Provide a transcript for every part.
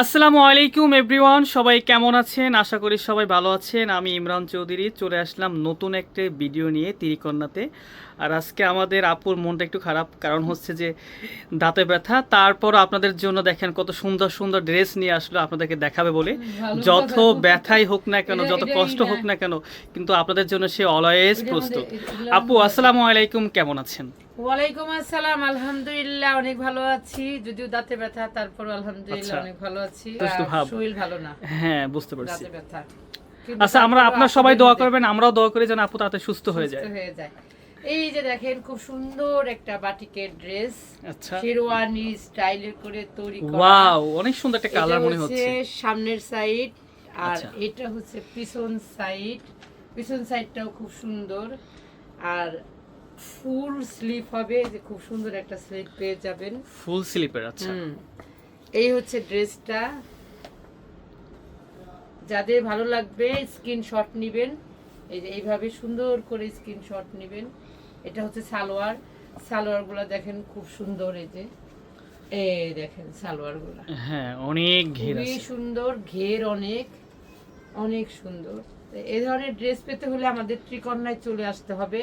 আসসালামু আলাইকুম এভরিওয়ান সবাই কেমন আছেন? আশা করি সবাই ভালো আছেন। আমি ইমরান চৌধুরী। চলে আসলাম নতুন একটা ভিডিও নিয়ে তিরিকন্যাতে আর আজকে আমাদের আপুর মনটা একটু খারাপ কারণ হচ্ছে যে দাঁতে ব্যথা। তারপর আপনাদের জন্য দেখেন কত সুন্দর সুন্দর ড্রেস নিয়ে আসলো আপনাদেরকে দেখাবে বলে। যত ব্যথাই হোক না কেন যত কষ্ট হোক না কেন কিন্তু আপনাদের জন্য সে অলওয়েজ প্রস্তুত। আপু আসসালামু আলাইকুম। কেমন আছেন? ওয়ালাইকুম আসসালাম আলহামদুলিল্লাহ অনেক ভালো আছি। যদিও দাঁতে ব্যথা তারপর আলহামদুলিল্লাহ আচ্ছা। অনেক ভালো আছি। শরীর ভালো না। হ্যাঁ বুঝতে পারছি। দাঁতে ব্যথা। আচ্ছা আমরা আপনার সবাই দোয়া করবেন আমরাও দোয়া করি যেন আপু তাতে সুস্থ হয়ে সুস্থ যায়। হয়ে যায়। এই যে দেখেন খুব সুন্দর একটা বাটিকের ড্রেস আচ্ছা। শেরওয়ানি স্টাইলে করে তৈরি করা। ওয়াও অনেক সুন্দর একটা কালার মনে হচ্ছে। সামনের সাইড আর আচ্ছা। এটা হচ্ছে পিছন সাইড। পিছন সাইডটাও খুব সুন্দর। আর ফুল স্লিপ হবে যে খুব সুন্দর একটা স্লিপ পেয়ে যাবেন। ফুল স্লিপের আচ্ছা। এই হচ্ছে ড্রেসটা। যাদের ভালো লাগবে স্ক্রিনশট নেবেন। এই যে এইভাবে সুন্দর করে স্ক্রিনশট নেবেন। এটা হচ্ছে সালোয়ার। সালোয়ার সালোয়ারগুলো দেখেন খুব সুন্দর এই যে। এই দেখেন সালোয়ারগুলো। হ্যাঁ অনেক ঘের খুবই সুন্দর ঘের অনেক অনেক সুন্দর। এই ধরনের ড্রেস পেতে হলে আমাদের ত্রিকন্যায় চলে আসতে হবে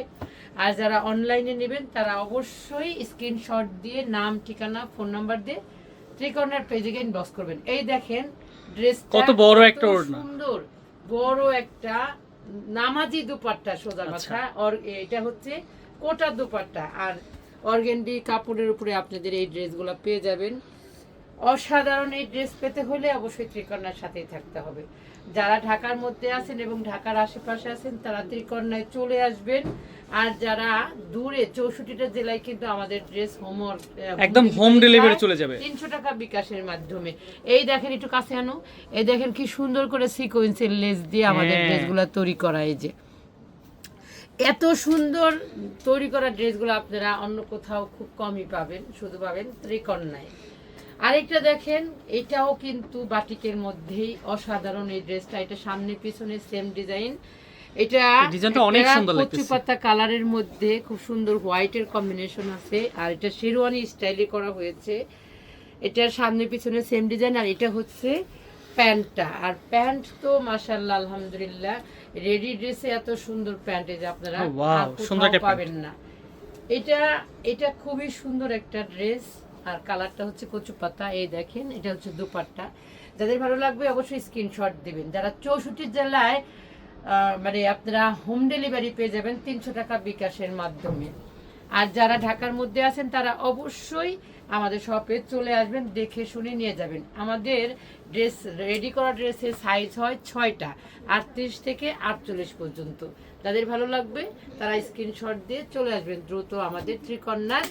আর যারা অনলাইনে নেবেন তারা অবশ্যই স্ক্রিনশট দিয়ে নাম ঠিকানা ফোন নাম্বার দিয়ে ত্রিকন্যার পেজে গিয়ে ইনবক্স করবেন এই দেখেন ড্রেস কত বড় একটা ওড়না। সুন্দর বড় একটা নামাজি দুপাট্টা সোজা আচ্ছা। কথা আর এটা হচ্ছে কোটা দুপাট্টা আর অর্গেন্ডি কাপড়ের উপরে আপনাদের এই ড্রেসগুলো পেয়ে যাবেন অসাধারণ এই ড্রেস পেতে হলে অবশ্যই ত্রিকন্যার সাথেই থাকতে হবে। যারা ঢাকার মধ্যে আছেন এবং ঢাকার আশেপাশে আছেন তারা ত্রিকন্যায় চলে আসবেন। আর যারা দূরে চৌষট্টিটা জেলায় কিন্তু আমাদের ড্রেস হোমওয়ার্ক একদম home delivery চলে যাবে। তিনশো টাকা বিকাশের মাধ্যমে। এই দেখেন একটু কাছে আনো। এই দেখেন কি সুন্দর করে সিকোয়েন্সের লেস দিয়ে আমাদের হ্যাঁ। ড্রেসগুলো তৈরি করা এই যে। এত সুন্দর তৈরি করা ড্রেসগুলো আপনারা অন্য কোথাও খুব কমই পাবেন শুধু পাবেন ত্রিকন্যায় আরেকটা দেখেন এটাও কিন্তু বাটিকের মধ্যেই অসাধারণ এই ড্রেসটা। এটা সামনে পিছনে সেম ডিজাইন এটা ডিজাইনটা অনেক সুন্দর লাগতেছে। পাতা কালারের মধ্যে খুব সুন্দর হোয়াইটের কম্বিনেশন আছে। আর এটা শেরওয়ানি স্টাইলে করা হয়েছে। এটার সামনে পিছনে সেম ডিজাইন আর এটা হচ্ছে প্যান্টটা। আর প্যান্ট তো আলহামদুলিল্লাহ রেডি ড্রেসে এত সুন্দর প্যান্ট এই যে আপনারা পাবেন না। এটা এটা খুবই সুন্দর একটা ড্রেস। আর কালারটা হচ্ছে কচু পাতা, এই দেখেন, এটা হচ্ছে দুপাট্টা। যাদের ভালো লাগবে অবশ্যই স্ক্রিনশট দিবেন। যারা চৌষট্টি জেলায় মানে আপনারা হোম ডেলিভারি পেয়ে যাবেন তিনশো টাকা বিকাশের মাধ্যমে। আর যারা ঢাকার মধ্যে আছেন, তারা অবশ্যই আমাদের শপে চলে আসবেন, দেখে শুনে নিয়ে যাবেন। আমাদের ড্রেস রেডি করা ড্রেসের সাইজ হয় ছয়টা, আটত্রিশ থেকে আটচল্লিশ পর্যন্ত। যাদের ভালো লাগবে, তারা স্ক্রিনশট দিয়ে চলে আসবেন। দ্রুত আমাদের ত্রিকন্যার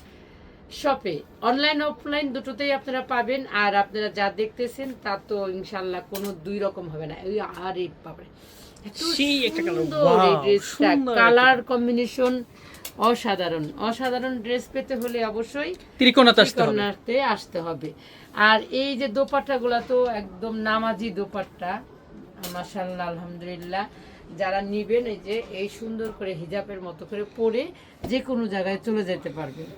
শপে অনলাইন অফলাইন দুটোতেই আপনারা পাবেন। আর আপনারা যা দেখতেছেন তা তো ইনশাল্লাহ কোনো দুই রকম হবে না। ওই আরে সেই একটা কালার কম্বিনেশন অসাধারণ। অসাধারণ ড্রেস পেতে হলে অবশ্যই ত্রিকোণাতে আসতে হবে। আর এই যে দোপাট্টাগুলো তো একদম নামাজি দোপাট্টা। মাশাল্লাহ আলহামদুলিল্লাহ। যারা নিবেন এই যে এই সুন্দর করে হিজাবের মতো করে পরে যে কোনো জায়গায় চলে যেতে পারবেন।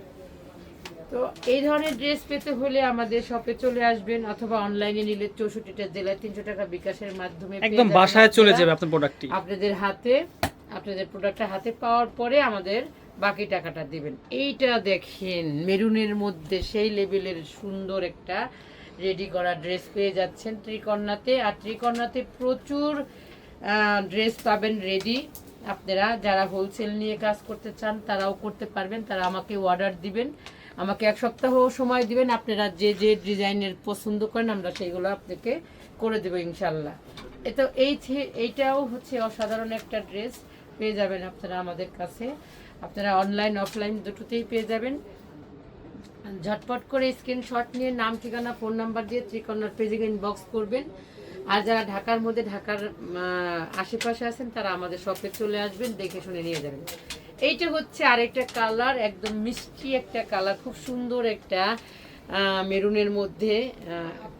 তো এই ধরনের ড্রেস পেতে হলে আমাদের শপে চলে আসবেন অথবা অনলাইনে নিলে চৌষট্টিটা জেলায় তিনশো টাকা বিকাশের মাধ্যমে একদম বাসায় চলে যাবে আপনার প্রোডাক্টটি আপনাদের হাতে আপনাদের প্রোডাক্টটা হাতে পাওয়ার পরে আমাদের বাকি টাকাটা দিবেন। এইটা দেখেন মেরুনের মধ্যে সেই লেভেলের সুন্দর একটা রেডি করা ড্রেস পেয়ে যাচ্ছেন ত্রিকন্যাতে আর ত্রিকন্যাতে প্রচুর ড্রেস পাবেন রেডি আপনারা যারা হোলসেল নিয়ে কাজ করতে চান তারাও করতে পারবেন। তারা আমাকে অর্ডার দিবেন। আমাকে এক সপ্তাহ সময় দিবেন, আপনারা যে যে ডিজাইনের পছন্দ করেন, আমরা সেইগুলো আপনাকে করে দেবো ইনশাল্লাহ। এটা এই এইটাও হচ্ছে অসাধারণ একটা ড্রেস, পেয়ে যাবেন আপনারা আমাদের কাছে। আপনারা অনলাইন, অফলাইন দুটোতেই পেয়ে যাবেন। ঝটপট করে স্ক্রিনশট নিয়ে নাম, ঠিকানা, ফোন নাম্বার দিয়ে ত্রিকন্যার পেজে ইনবক্স করবেন। আর যারা ঢাকার মধ্যে, ঢাকার আশেপাশে আছেন, তারা আমাদের শপে চলে আসবেন, দেখে শুনে নিয়ে যাবেন। এইটা হচ্ছে আরেকটা কালার, একদম মিষ্টি একটা কালার, খুব সুন্দর একটা মেরুনের মধ্যে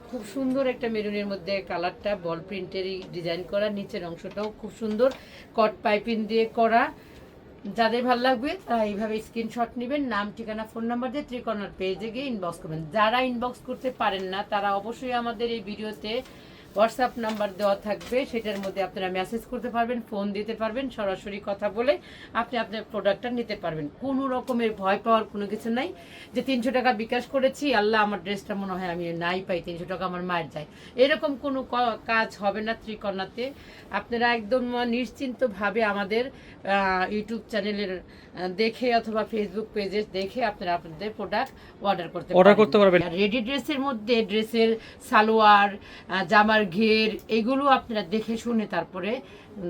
খুব সুন্দর একটা মেরুনের মধ্যে কালারটা, বল প্রিন্টেরই ডিজাইন করা, নিচের অংশটাও খুব সুন্দর, কট পাইপিং দিয়ে করা। যাদের ভালো লাগবে তারা এইভাবে স্ক্রিনশট নেবেন, নাম, ঠিকানা, ফোন নাম্বার দিয়ে ত্রিকর্ণার পেজে গিয়ে ইনবক্স করবেন। যারা ইনবক্স করতে পারেন না, তারা অবশ্যই আমাদের এই ভিডিওতে হোয়াটসঅ্যাপ নাম্বার দেওয়া থাকবে সেটার মধ্যে আপনারা মেসেজ করতে পারবেন ফোন দিতে পারবেন সরাসরি কথা বলে আপনি আপনার প্রোডাক্টটা নিতে পারবেন। কোনো রকমের ভয় পাওয়ার কোনো কিছু নাই। যে তিনশো টাকা বিকাশ করেছি আল্লাহ আমার ড্রেসটা মনে হয় আমি নাই পাই তিনশো টাকা আমার মায়ের যায়। এরকম কোনো ক- কাজ হবে না ত্রিকর্ণাতে আপনারা একদম নিশ্চিন্তভাবে আমাদের ইউটিউব চ্যানেলের দেখে অথবা ফেসবুক পেজে দেখে আপনারা আপনাদের প্রোডাক্ট অর্ডার করতে Order করতে পারবেন। রেডি ড্রেসের মধ্যে ড্রেসের সালোয়ার আহ, ঘের এগুলো আপনারা দেখে শুনে তারপরে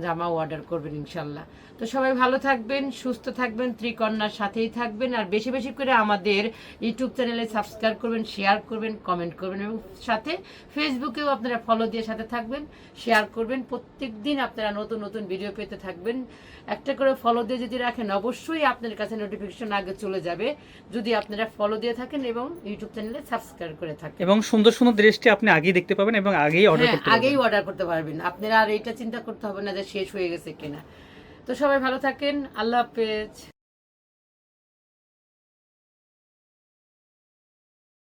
জামা অর্ডার করবেন ইনশাল্লাহ। তো সবাই ভালো থাকবেন সুস্থ থাকবেন ত্রিকন্যার সাথেই থাকবেন আর বেশি বেশি করে আমাদের ইউটিউব চ্যানেলে সাবস্ক্রাইব করবেন শেয়ার করবেন কমেন্ট করবেন এবং সাথে ফেসবুকেও আপনারা ফলো দিয়ে সাথে থাকবেন শেয়ার করবেন প্রত্যেক দিন আপনারা নতুন নতুন ভিডিও পেতে থাকবেন। একটা করে ফলো দিয়ে যদি রাখেন অবশ্যই আপনার কাছে নোটিফিকেশন আগে চলে যাবে। যদি আপনারা ফলো দিয়ে থাকেন এবং ইউটিউব চ্যানেলে সাবস্ক্রাইব করে থাকেন। এবং সুন্দর সুন্দর ড্রেসটি আপনি আগেই দেখতে পাবেন এবং আগেই অর্ডার হ্যাঁ, করতে পারবেন। আগেই অর্ডার করতে পারবেন। আপনারা আর এটা চিন্তা করতে হবে না যে শেষ হয়ে গেছে কিনা। তো সবাই ভালো থাকেন আল্লাহ হাফেজ।